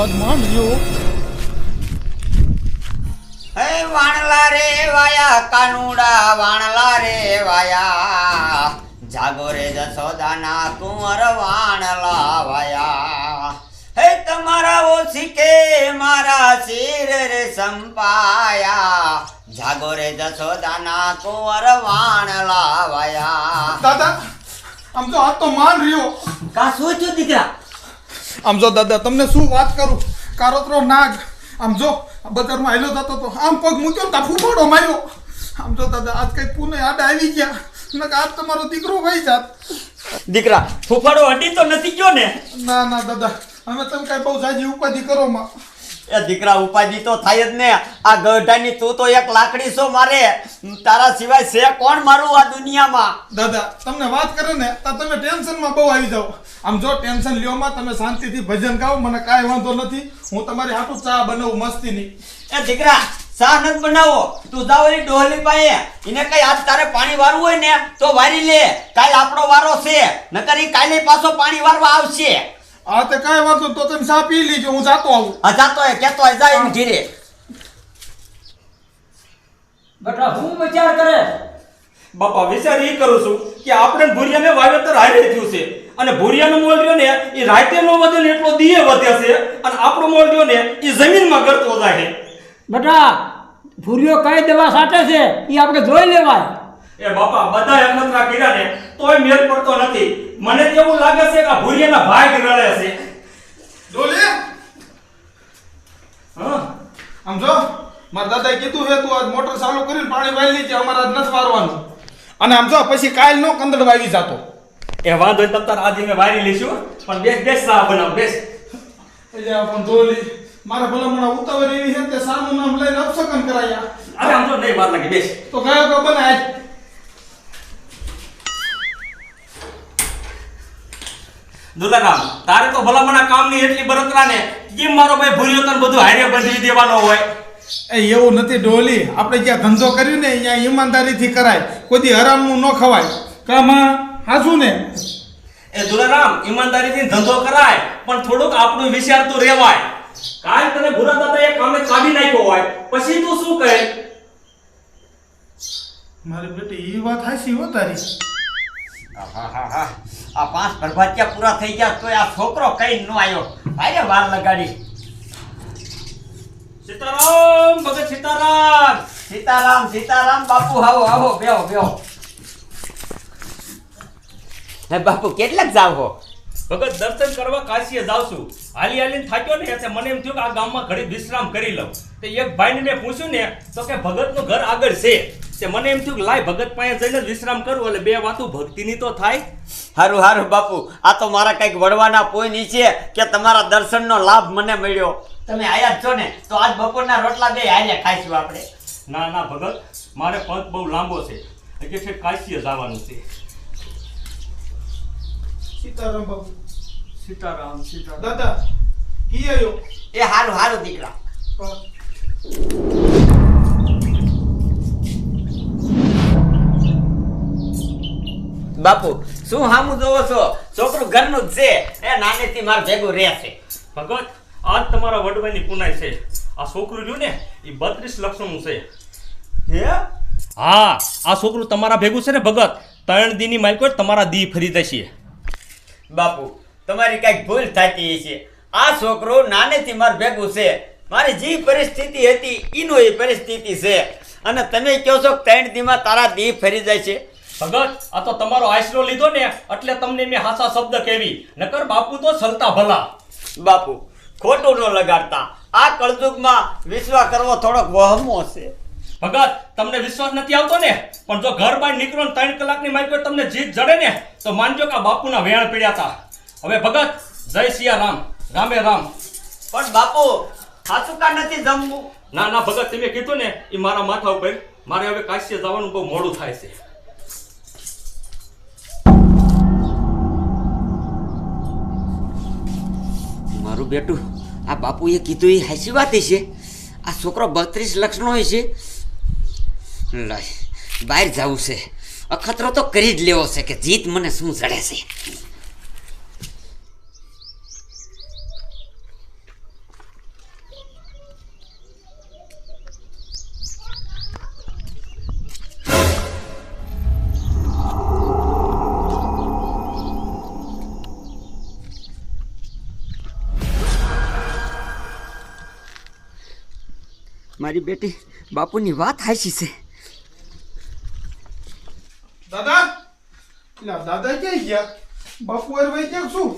આજ માંડ ગયો હે વાણલા રે વાયા કાનુડા વાણલા રે વાયા. જાગો રે જસોદાના કુંવર વાણલા વાયા. હે તમારા ઓછીકે મારા શિર રે સંપાયા. જાગો રે જસોદાના કુંવર વાણલા વાયા. દાદા આમ તો આજ તો માન રહ્યો. કા શું છું દીકરા? આમ જો દાદા તમને શું વાત કરું? કારોતરો નાગ. આમ જો બજારમાં હેલો જતો તો આમ પગ મૂક્યો ને તા ફૂફાડો માર્યો. આમ જો દાદા આજ કઈ પુને આડા આવી ગયા. નકર આજ તમારો દીકરો વહી જાત. દીકરા ફૂફાડો હટી તો નથી ગયો ને? ના ના દાદા અમે તમે કઈ બહુ જાજી ઉપાધિ કરો માં. એ દીકરા ઉપાધિ તો થાય જ ને. આ ગઢાની તું તો એક લાકડી છો મારે. તારા સિવાય છે કોણ મારું આ દુનિયામાં? દાદા તમને વાત કરે ને તો તમે ટેન્શનમાં બહુ આવી જાઓ. આમ જો ટેન્શન લ્યોમાં તમે શાંતિથી ભજન ગાઓ મને કાંઈ વાંધો નથી. હું તમારી હાટું ચા બનાવું મસ્તીની. એ દીકરા ચા નથી બનાવો. તું જાવરી ડોહલી પાસે. એને કઈ આજ તારે પાણી વારવું હોય ને તો વારી લે. કાલ આપણો વારો છે. નકર એ કાલે પાછો પાણી વારવા આવશે. આ તો કાંઈ વાંધો નહીં, તો તમે ચા પી લીજો હું જાતો આવું. આ જાતો હે કેતો હે જાય ધીરે. બેટા હું વિચાર કરે? બાપા વિચાર એ કરું છું કે આપણે ભૂરિયાને વાવેતર હારે થયું છે. અને ભૂરિયાનો મોલ રહ્યો ને એ રાતેનો નો વધે એટલો દીએ વધે છે. અને આપણો મોલ રહ્યો ને એ જમીનમાં ગળતો જાય. બેટા ભૂરિયો કઈ દવા સાટે છે? એ આપણે જોઈ લેવાય. એ બાપા બધા અમતરા કર્યા ને તોય મેળ પડતો નથી. મને તો એવું લાગે છે કે ભૂરિયાના ભાગ રળે છે. ડોલે? હા? આમ જો મારા દાદાએ કીધું હે તું આજ મોટર ચાલુ કરીને પાણી વાળી લેજે અમારે આજ નથી વારવાનું. અને આમ જો પછી કાલ નો કંદડ વાવી જાતો. એ વાંધો તમ તાર આજે મેં વારી લઈશું પણ બેસ બેસ સા બનાવ બેસ. એટલે પણ ડોલી મારા ભલામણા ઉતાવળ એવી છે તે સાનું નામ લઈને અપસકન કરાયા અરે આમ જો નહીં વાર લાગે બેસ. તો કયો કો બનાય દુલારામ તારે તો ભલામણા કામની એટલી બરતરા ને કેમ મારો ભાઈ ભૂલ્યો તને બધું હારે બંધી દેવાનો હોય? એ એવું નથી ડોલી. આપણે જ્યાં ધંધો કર્યું ને અહીંયા ઈમાનદારીથી કરાય. કોઈ હરામનું ન ખવાય. કામાં હાસું ને? એ દુલારામ ઈમાનદારીથી ધંધો કરાય પણ થોડુંક આપણું વિચાર તો રેવાય કાલ તને ભૂરા દાદા એ કામે કાઢી નાખ્યો હોય પછી તું શું કહે મારી બેટી એ વાત હાસી હો તારી. આ પાંચ પ્રભાતિયા પૂરા થઈ ગયા તો આ છોકરો કઈ ન આવ્યો. ભાઈ વાર લગાડી. સીતારામ ભગત સીતારામ. સીતારામ સીતારામ બાપુ આવો આવો બેહો બેહો. હે બાપુ કેટલાક જાવો ભગત દર્શન કરવા કાશીએ જાઉં છું. હાલી હાલીને થાક્યો ને એટલે મને એમ થયું કે આ ગામમાં ઘડી વિશ્રામ કરી લઉં. તે એક ભાઈને મેં પૂછ્યું ને તો કે ભગતનું ઘર આગળ છે. તે મને એમ થયું કે લાય ભગત પાસે જઈને જ વિશ્રામ કરું એટલે બે વાતો ભક્તિની તો થાય. હારું હારું બાપુ. આ તો મારા કંઈક વડવાના પોઈન્ટ છે કે તમારા દર્શનનો લાભ મને મળ્યો. તમે આયા જ છો ને તો આજ બપોરના રોટલા બે હાલે ખાઈશું આપણે. ના ના ભગત મારે પંથ બહુ લાંબો છે. એટલે છે કાશીએ જવાનું છે. સીતારામ બાપુ. સીતારામ સીતારામ. દાદા કી આયો? એ હારું હારું દીકરા. બાપુ શું હામું જોવો છો? છોકરું ઘરનું જ છે. એ નાનેથી માર ભેગું રહે છે. ભગવત આજ તમારા વડવાની પુનાઈ છે. આ છોકરું રહ્યું ને એ બત્રીસ લક્ષણનું છે. હે? હા આ છોકરું તમારા ભેગું છે ને ભગત? ત્રણ દીની માલિકો તમારા દી ફરી જશે. બાપુ તમારી કાંઈક ભૂલ થતી છે આ છોકરો નાનેથી માર ભેગું છે. મારી જે પરિસ્થિતિ હતી એનો એ પરિસ્થિતિ છે. અને તમે કહો છો કે ત્રણ દીમાં તારા દી ફરી જાય છે ભગત આ તો તમારો આશરો લીધો ને એટલે તમને મેં હાસા શબ્દ કેવી નકર બાપુ તો સલતા ભલા. બાપુ ખોટું ન લગાડતા. આ કળજુગમાં વિશ્વાસ કરવો થોડોક વહમો છે. ભગત તમને વિશ્વાસ નથી આવતો ને? પણ જો ઘર બહાર નીકળો ને ત્રણ કલાકની માલિકો તમને જીત જડે ને તો માનજો કે આ બાપુના વેણ પીડ્યા હતા હવે ભગત જય સિયા રામ. રામે રામ. પણ બાપુ સાચું કા નથી જમવું? ના ના ભગત તમે કીધું ને એ મારા માથા ઉપર. મારે હવે કાશ્ય જવાનું બહુ મોડું થાય છે. મારું બેટું, આ બાપુએ કીધું એ હાસી વાત છે. આ છોકરો બત્રીસ લક્ષનો છે. લાય, બહાર જવું છે. અખતરો તો કરી જ લેવો છે કે જીત મને શું જડે છે. મારી બેટી બાપુની વાત હાચી છે. દાદા? લા દાદા ક્યાં ગયા? બાપુ અરે ભાઈ ક્યાં શું?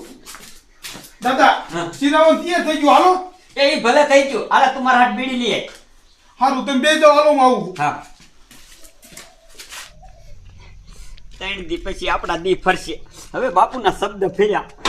દાદા હા. સીધાવન તે થઈ ગયું? હાલો. એ ભલે થઈ ગયું. આલા તું મારા હાથ બીડી લઈએ હારું તમે બે જાઓ હાલો હું આવું હા. ત્રણ દી પછી આપણા દી ફરશે. હવે બાપુના શબ્દ ફેર્યા.